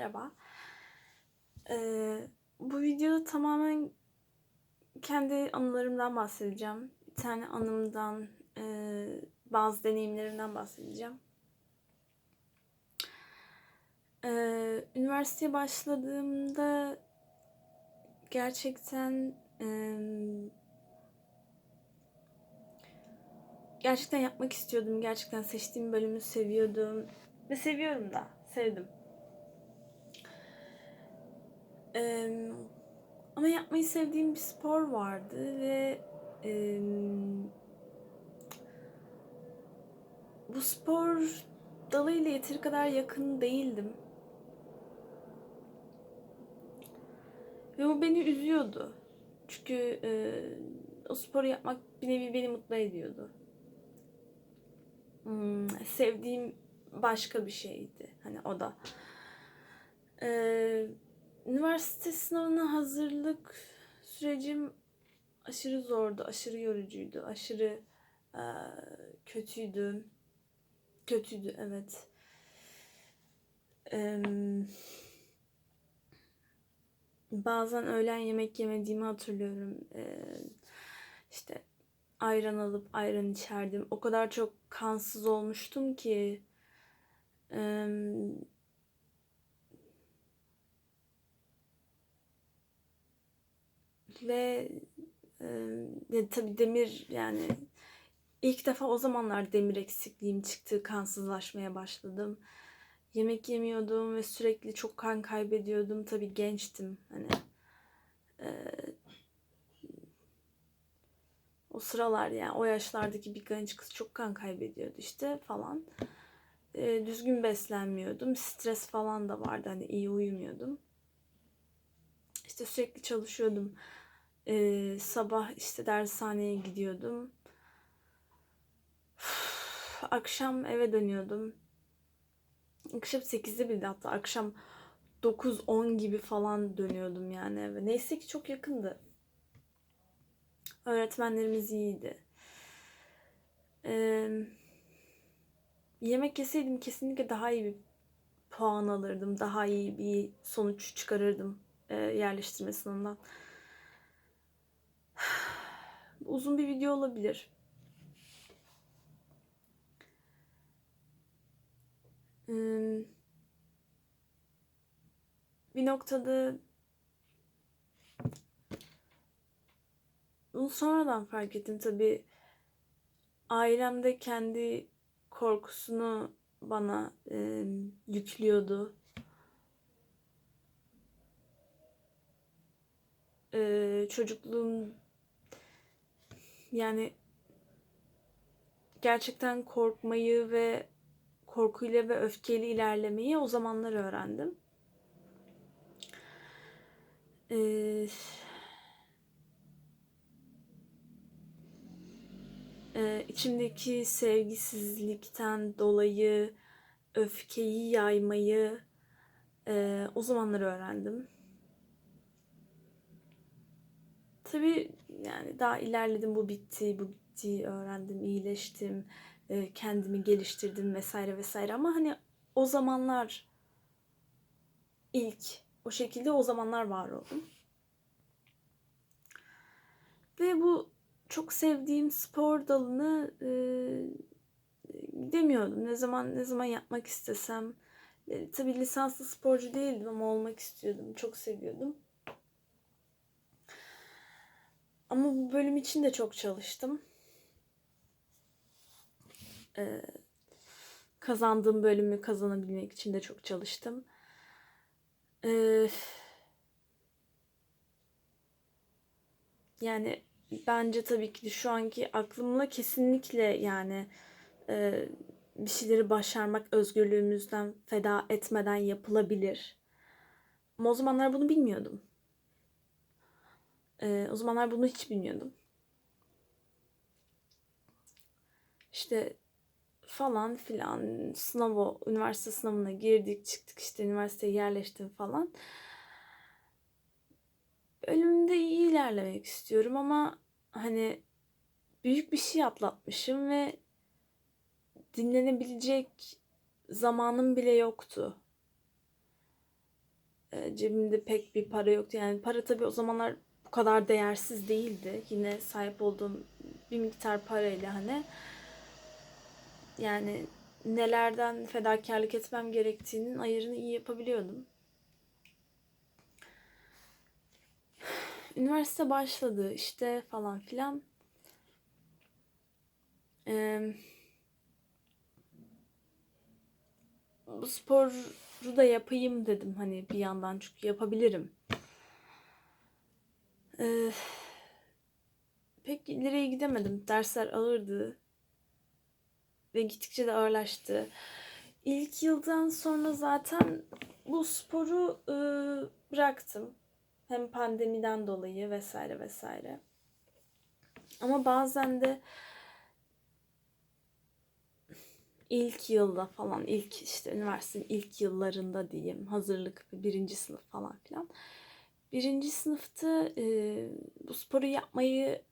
Merhaba. Ee, bu videoda tamamen kendi anılarımdan bahsedeceğim. Bir tane anımdan, e, bazı deneyimlerimden bahsedeceğim. Ee, üniversiteye başladığımda gerçekten e, gerçekten yapmak istiyordum. Gerçekten seçtiğim bölümü seviyordum. Ve seviyorum da. Sevdim. Ee, ama yapmayı sevdiğim bir spor vardı ve e, bu spor dalıyla yeteri kadar yakın değildim. Ve bu beni üzüyordu. Çünkü e, o sporu yapmak bir nevi beni mutlu ediyordu. Hmm, sevdiğim başka bir şeydi. Hani o da. Ee, üniversite sınavına hazırlık sürecim aşırı zordu, aşırı yorucuydu, aşırı e, kötüydü. Kötüydü, evet. Ee, bazen öğlen yemek yemediğimi hatırlıyorum. Ee, işte ayran alıp ayran içerdim. O kadar çok kansız olmuştum ki ee, ve e, tabii demir yani ilk defa o zamanlar demir eksikliğim çıktı. Kansızlaşmaya başladım. Yemek yemiyordum ve sürekli çok kan kaybediyordum. Tabii gençtim. Hani e, o sıralar yani o yaşlardaki bir genç kız çok kan kaybediyordu işte falan. E, düzgün beslenmiyordum. Stres falan da vardı. Hani iyi uyumuyordum. İşte sürekli çalışıyordum. E, sabah işte dershaneye gidiyordum. Uf, akşam eve dönüyordum. Akşam 8'de bile hatta akşam 9-10 gibi falan dönüyordum yani eve. Neyse ki çok yakındı. Öğretmenlerimiz iyiydi. Ee, yemek yeseydim kesinlikle daha iyi bir puan alırdım. Daha iyi bir sonuç çıkarırdım e, yerleştirme sınavından. Uzun bir video olabilir. Bir noktada bunu sonradan fark ettim tabii. Ailemde kendi korkusunu bana e, yüklüyordu. E, çocukluğum yani gerçekten korkmayı ve korkuyla ve öfkeyle ilerlemeyi o zamanlar öğrendim. Ee, e, içimdeki sevgisizlikten dolayı öfkeyi yaymayı e, o zamanlar öğrendim. Tabii yani daha ilerledim bu bitti, bu bitti, öğrendim, iyileştim, e, kendimi geliştirdim vesaire vesaire ama hani o zamanlar ilk o şekilde o zamanlar var oldum. Ve bu çok sevdiğim spor dalını e, demiyordum. Ne zaman ne zaman yapmak istesem. E, tabii lisanslı sporcu değildim ama olmak istiyordum. Çok seviyordum. Ama bu bölüm için de çok çalıştım. Ee, kazandığım bölümü kazanabilmek için de çok çalıştım. Ee, yani bence tabii ki de şu anki aklımla kesinlikle yani e, bir şeyleri başarmak özgürlüğümüzden feda etmeden yapılabilir. Ama o zamanlar bunu bilmiyordum. Ee, o zamanlar bunu hiç bilmiyordum. İşte falan filan sınavı, üniversite sınavına girdik çıktık işte üniversiteye yerleştim falan. Ölümde iyi ilerlemek istiyorum ama hani büyük bir şey atlatmışım ve dinlenebilecek zamanım bile yoktu. E, cebimde pek bir para yoktu. Yani para tabii o zamanlar bu kadar değersiz değildi. Yine sahip olduğum bir miktar parayla hani yani nelerden fedakarlık etmem gerektiğinin ayarını iyi yapabiliyordum. Üniversite başladı işte falan filan. Ee, bu sporu da yapayım dedim hani bir yandan çünkü yapabilirim. Ee, pek ileriye gidemedim. Dersler ağırdı. Ve gittikçe de ağırlaştı. İlk yıldan sonra zaten bu sporu e, bıraktım. Hem pandemiden dolayı vesaire vesaire. Ama bazen de ilk yılda falan, ilk işte üniversitenin ilk yıllarında diyeyim, hazırlık birinci sınıf falan filan. Birinci sınıfta e, bu sporu yapmayı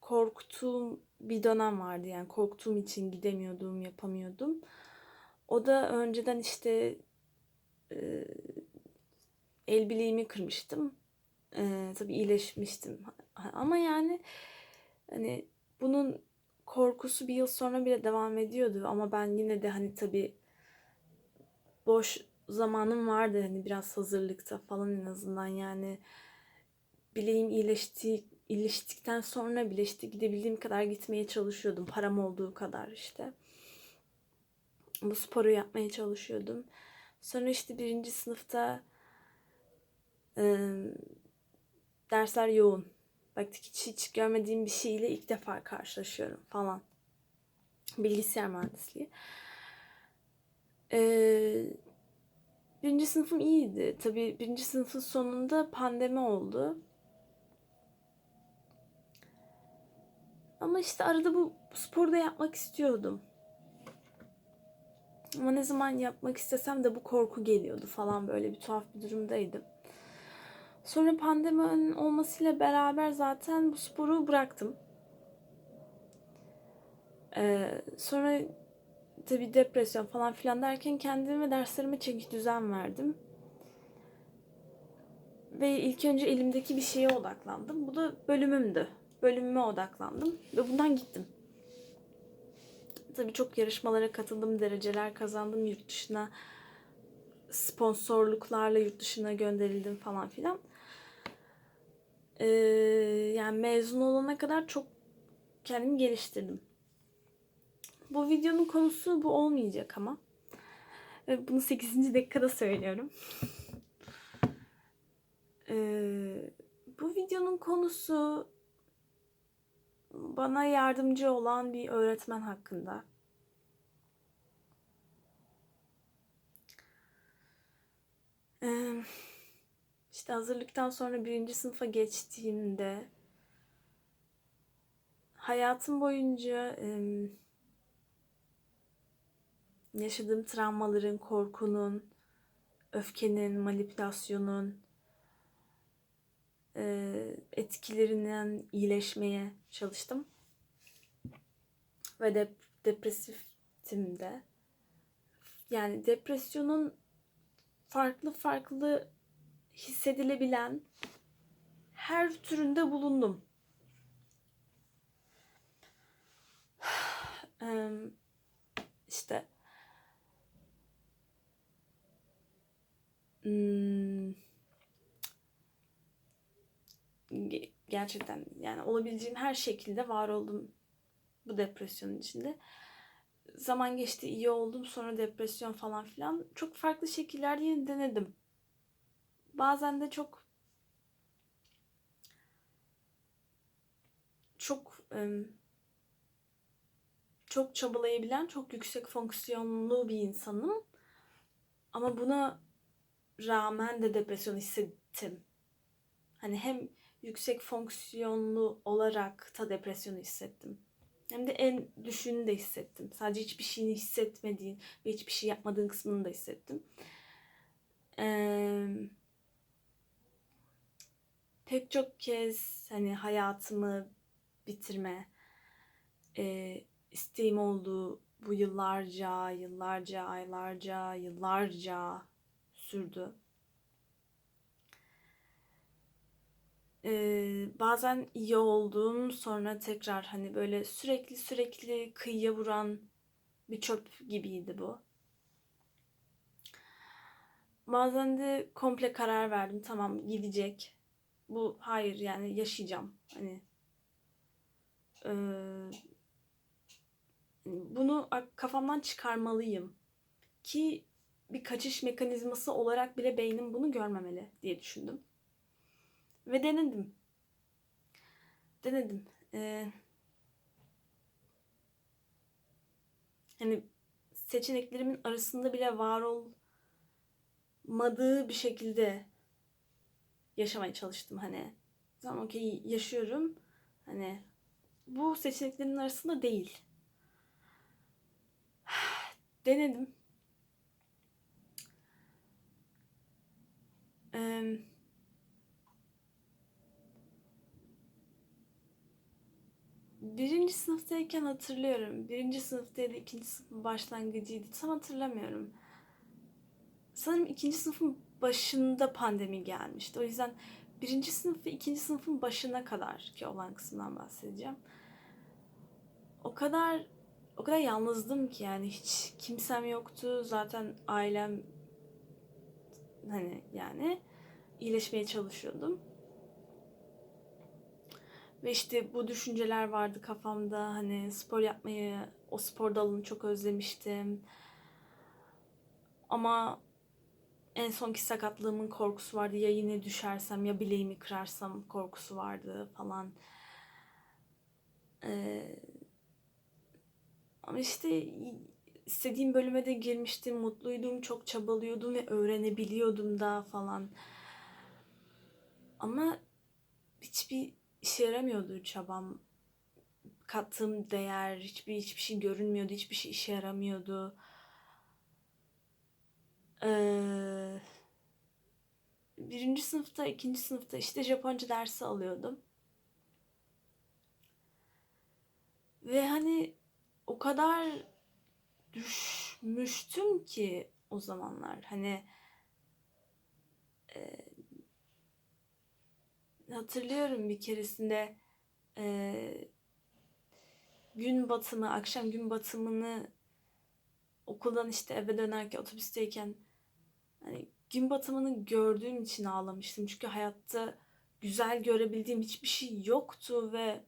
korktuğum bir dönem vardı. Yani korktuğum için gidemiyordum, yapamıyordum. O da önceden işte e, el bileğimi kırmıştım. E, tabii iyileşmiştim. Ama yani hani bunun korkusu bir yıl sonra bile devam ediyordu. Ama ben yine de hani tabii boş zamanım vardı hani biraz hazırlıkta falan en azından yani bileğim iyileşti, iyileştikten sonra bile işte gidebildiğim kadar gitmeye çalışıyordum. Param olduğu kadar işte. Bu sporu yapmaya çalışıyordum. Sonra işte birinci sınıfta e, dersler yoğun. Baktık hiç, hiç görmediğim bir şeyle ilk defa karşılaşıyorum falan. Bilgisayar mühendisliği. Ee, birinci sınıfım iyiydi. Tabii birinci sınıfın sonunda pandemi oldu. Ama işte arada bu sporu da yapmak istiyordum. Ama ne zaman yapmak istesem de bu korku geliyordu falan böyle bir tuhaf bir durumdaydım. Sonra pandeminin olmasıyla beraber zaten bu sporu bıraktım. Ee, sonra tabii depresyon falan filan derken kendime derslerime çeki düzen verdim. Ve ilk önce elimdeki bir şeye odaklandım. Bu da bölümümdü. Bölümüme odaklandım ve bundan gittim. Tabii çok yarışmalara katıldım, dereceler kazandım yurt dışına sponsorluklarla yurt dışına gönderildim falan filan. Ee, yani mezun olana kadar çok kendimi geliştirdim. Bu videonun konusu bu olmayacak ama. Bunu 8. dakikada söylüyorum. Ee, bu videonun konusu bana yardımcı olan bir öğretmen hakkında. Ee, işte hazırlıktan sonra birinci sınıfa geçtiğimde hayatım boyunca yaşadığım travmaların, korkunun, öfkenin, manipülasyonun etkilerinden iyileşmeye çalıştım. Ve de depresiftim de. Yani depresyonun farklı farklı hissedilebilen her türünde bulundum. işte hmm, gerçekten yani olabileceğim her şekilde var oldum bu depresyonun içinde. Zaman geçti iyi oldum sonra depresyon falan filan. Çok farklı şekillerde yine denedim. Bazen de çok çok çok çabalayabilen, çok yüksek fonksiyonlu bir insanım. Ama buna rağmen de depresyon hissettim. Hani hem yüksek fonksiyonlu olarak da depresyonu hissettim. Hem de en düşünü de hissettim. Sadece hiçbir şeyini hissetmediğin ve hiçbir şey yapmadığın kısmını da hissettim. Ee, pek çok kez hani hayatımı bitirme e, isteğim olduğu bu yıllarca, yıllarca, aylarca, yıllarca sürdü. Ee, bazen iyi olduğum sonra tekrar hani böyle sürekli sürekli kıyıya vuran bir çöp gibiydi bu. Bazen de komple karar verdim tamam gidecek. Bu hayır yani yaşayacağım. Hani e, bunu kafamdan çıkarmalıyım ki bir kaçış mekanizması olarak bile beynim bunu görmemeli diye düşündüm. Ve denedim. Denedim. Ee, hani seçeneklerimin arasında bile var olmadığı bir şekilde yaşamaya çalıştım hani. Tamam okey yaşıyorum. Hani bu seçeneklerin arasında değil. Denedim. Ee, birinci sınıftayken hatırlıyorum. Birinci sınıfta ya da ikinci sınıfın başlangıcıydı. Tam hatırlamıyorum. Sanırım ikinci sınıfın başında pandemi gelmişti. O yüzden birinci sınıf ve ikinci sınıfın başına kadar ki olan kısımdan bahsedeceğim. O kadar o kadar yalnızdım ki yani hiç kimsem yoktu. Zaten ailem hani yani iyileşmeye çalışıyordum. Ve işte bu düşünceler vardı kafamda. Hani spor yapmayı, o spor dalını çok özlemiştim. Ama en sonki sakatlığımın korkusu vardı. Ya yine düşersem ya bileğimi kırarsam korkusu vardı falan. Ee, ama işte istediğim bölüme de girmiştim. Mutluydum, çok çabalıyordum ve öğrenebiliyordum da falan. Ama hiçbir işe yaramıyordu çabam. Kattığım değer, hiçbir hiçbir şey görünmüyordu, hiçbir şey işe yaramıyordu. Ee, birinci sınıfta, ikinci sınıfta işte Japonca dersi alıyordum. Ve hani o kadar düşmüştüm ki o zamanlar. Hani e, hatırlıyorum bir keresinde e, gün batımı, akşam gün batımını okuldan işte eve dönerken otobüsteyken hani gün batımını gördüğüm için ağlamıştım. Çünkü hayatta güzel görebildiğim hiçbir şey yoktu ve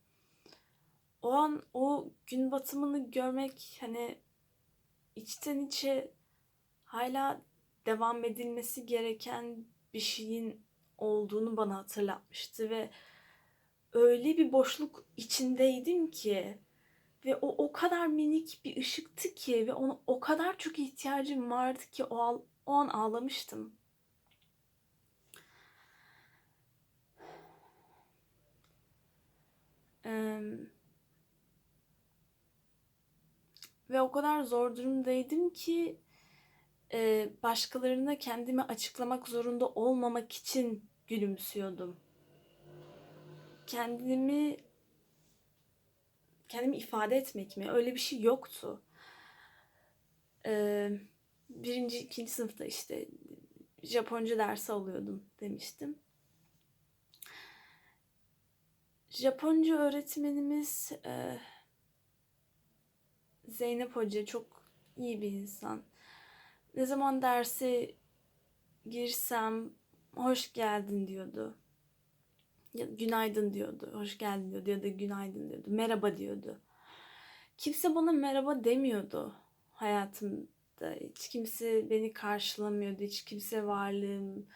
o an o gün batımını görmek hani içten içe hala devam edilmesi gereken bir şeyin olduğunu bana hatırlatmıştı ve öyle bir boşluk içindeydim ki ve o o kadar minik bir ışıktı ki ve ona o kadar çok ihtiyacım vardı ki o, o an ağlamıştım. Ee, ve o kadar zor durumdaydım ki e, başkalarına kendimi açıklamak zorunda olmamak için gülümsüyordum. Kendimi kendimi ifade etmek mi? Öyle bir şey yoktu. Ee, birinci, ikinci sınıfta işte Japonca dersi alıyordum demiştim. Japonca öğretmenimiz e, Zeynep Hoca çok iyi bir insan. Ne zaman derse girsem hoş geldin diyordu. Ya, günaydın diyordu. Hoş geldin diyordu ya da günaydın diyordu. Merhaba diyordu. Kimse bana merhaba demiyordu hayatımda. Hiç kimse beni karşılamıyordu. Hiç kimse varlığım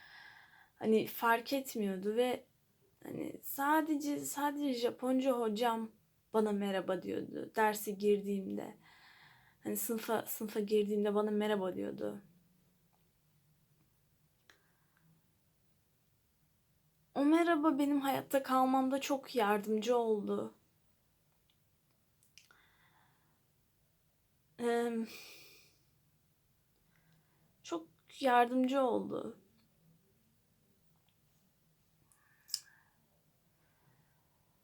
hani fark etmiyordu ve hani sadece sadece Japonca hocam bana merhaba diyordu derse girdiğimde. Hani sınıfa sınıfa girdiğimde bana merhaba diyordu. O merhaba benim hayatta kalmamda çok yardımcı oldu. Ee, çok yardımcı oldu.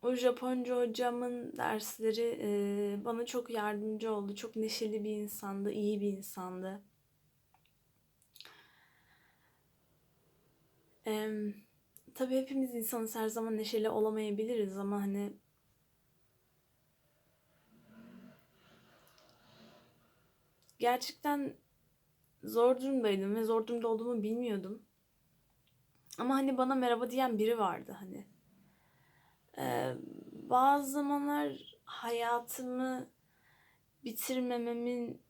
O Japonca hocamın dersleri e, bana çok yardımcı oldu. Çok neşeli bir insandı, iyi bir insandı. E, tabii hepimiz insanız her zaman neşeli olamayabiliriz ama hani gerçekten zor durumdaydım ve zor durumda olduğumu bilmiyordum. Ama hani bana merhaba diyen biri vardı hani. Ee, bazı zamanlar hayatımı bitirmememin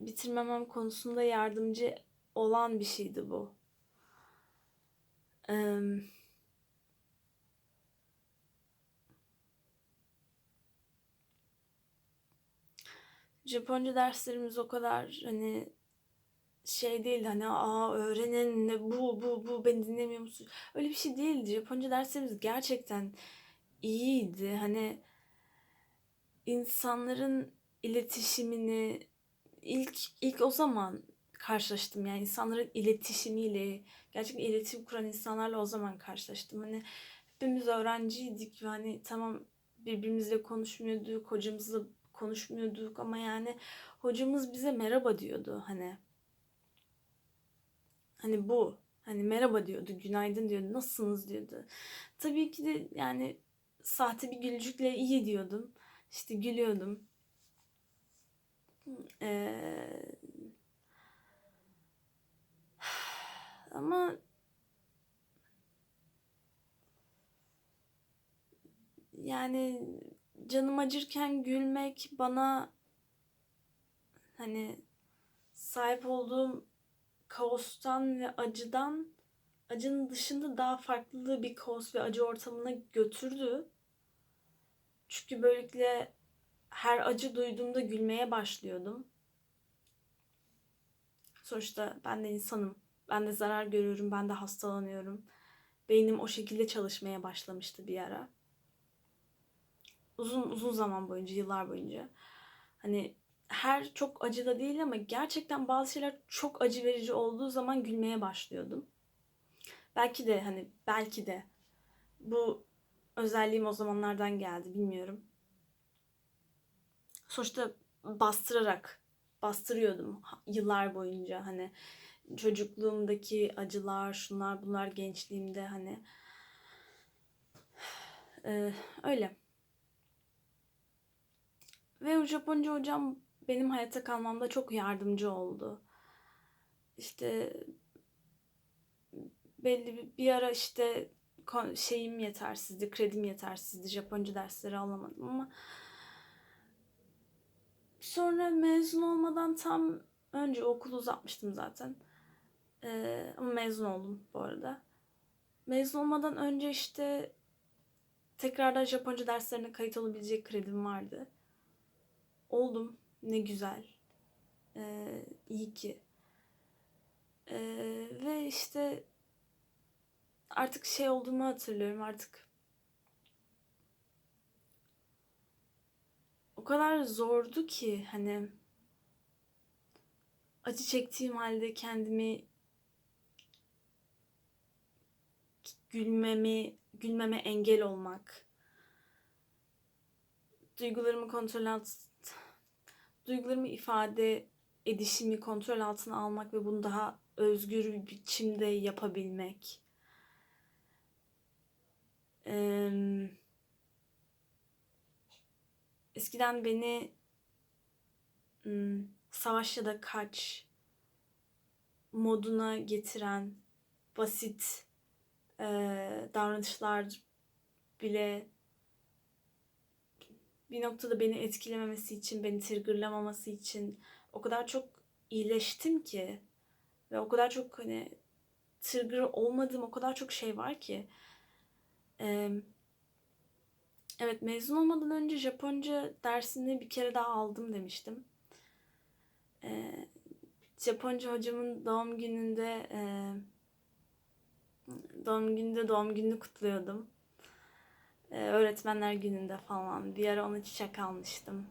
bitirmemem konusunda yardımcı olan bir şeydi bu. Ee, Japonca derslerimiz o kadar hani şey değil hani aa öğrenin bu bu bu beni dinlemiyor musun? Öyle bir şey değildi. Japonca derslerimiz gerçekten iyiydi. Hani insanların iletişimini ilk ilk o zaman karşılaştım. Yani insanların iletişimiyle, gerçekten iletişim kuran insanlarla o zaman karşılaştım. Hani hepimiz öğrenciydik ve hani tamam birbirimizle konuşmuyorduk, hocamızla konuşmuyorduk ama yani hocamız bize merhaba diyordu hani. Hani bu. Hani merhaba diyordu, günaydın diyordu, nasılsınız diyordu. Tabii ki de yani sahte bir gülücükle iyi diyordum. İşte gülüyordum. Ee, ama yani canım acırken gülmek bana hani sahip olduğum kaostan ve acıdan acının dışında daha farklı bir kaos ve acı ortamına götürdü. Çünkü böylelikle her acı duyduğumda gülmeye başlıyordum. Sonuçta ben de insanım. Ben de zarar görüyorum, ben de hastalanıyorum. Beynim o şekilde çalışmaya başlamıştı bir ara. Uzun uzun zaman boyunca, yıllar boyunca. Hani her çok acı da değil ama gerçekten bazı şeyler çok acı verici olduğu zaman gülmeye başlıyordum. Belki de hani belki de bu özelliğim o zamanlardan geldi bilmiyorum. Sonuçta bastırarak bastırıyordum yıllar boyunca hani çocukluğumdaki acılar, şunlar bunlar gençliğimde hani ee, öyle. Ve Japonca hocam benim hayatta kalmamda çok yardımcı oldu. İşte belli bir, bir ara işte şeyim yetersizdi, kredim yetersizdi. Japonca dersleri alamadım ama sonra mezun olmadan tam önce okulu uzatmıştım zaten. Ee, ama mezun oldum bu arada. Mezun olmadan önce işte tekrardan Japonca derslerine kayıt olabilecek kredim vardı. Oldum. Ne güzel. Ee, iyi ki. Ee, ve işte artık şey olduğumu hatırlıyorum artık. O kadar zordu ki hani acı çektiğim halde kendimi gülmemi, gülmeme engel olmak. Duygularımı kontrol alt duygularımı ifade edişimi kontrol altına almak ve bunu daha özgür bir biçimde yapabilmek. Ee, eskiden beni savaş ya da kaç moduna getiren basit e, davranışlar bile bir noktada beni etkilememesi için, beni triggerlamaması için o kadar çok iyileştim ki ve o kadar çok hani trigger olmadığım o kadar çok şey var ki. Ee, evet mezun olmadan önce Japonca dersini bir kere daha aldım demiştim. Ee, Japonca hocamın doğum gününde e, doğum gününde doğum gününü kutluyordum. Ee, öğretmenler gününde falan. Bir ara ona çiçek almıştım.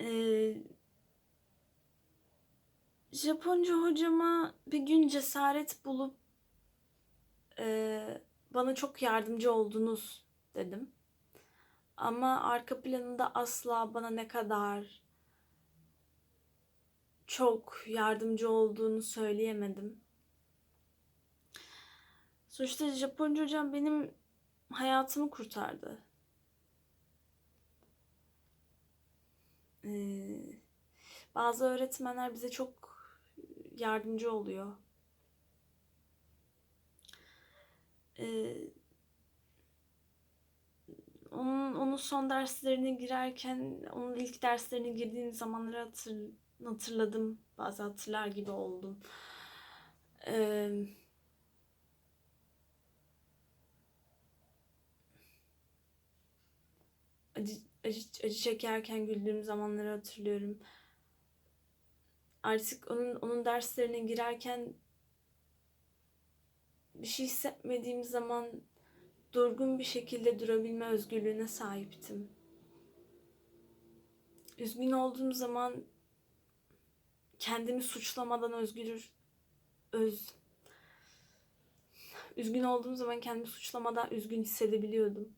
Ee, Japonca hocama bir gün cesaret bulup e, bana çok yardımcı oldunuz dedim. Ama arka planında asla bana ne kadar çok yardımcı olduğunu söyleyemedim. Sonuçta Japonca hocam benim hayatımı kurtardı. Ee, bazı öğretmenler bize çok yardımcı oluyor. Ee, onun, onun son derslerine girerken, onun ilk derslerine girdiğim zamanları hatır, hatırladım. Bazı hatırlar gibi oldum. Ee, acı, acı, acı çekerken güldüğüm zamanları hatırlıyorum. Artık onun onun derslerine girerken bir şey hissetmediğim zaman durgun bir şekilde durabilme özgürlüğüne sahiptim. Üzgün olduğum zaman kendimi suçlamadan özgür öz üzgün olduğum zaman kendimi suçlamadan üzgün hissedebiliyordum.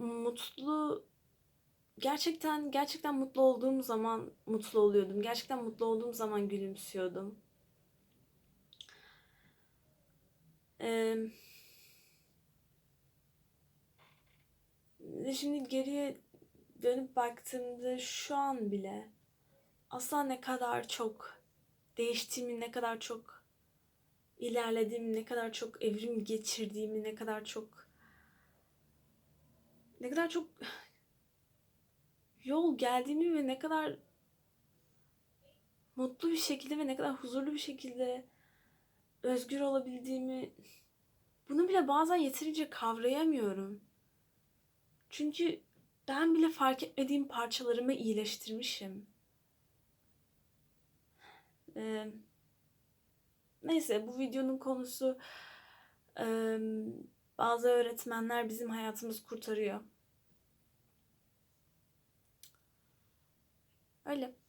Mutlu gerçekten gerçekten mutlu olduğum zaman mutlu oluyordum. Gerçekten mutlu olduğum zaman gülümsüyordum. Ee, şimdi geriye dönüp baktığımda şu an bile asla ne kadar çok değiştiğimi, ne kadar çok ilerlediğimi, ne kadar çok evrim geçirdiğimi, ne kadar çok ne kadar çok yol geldiğimi ve ne kadar mutlu bir şekilde ve ne kadar huzurlu bir şekilde özgür olabildiğimi bunu bile bazen yeterince kavrayamıyorum. Çünkü ben bile fark etmediğim parçalarımı iyileştirmişim. Ee, neyse bu videonun konusu e, bazı öğretmenler bizim hayatımızı kurtarıyor. Öyle.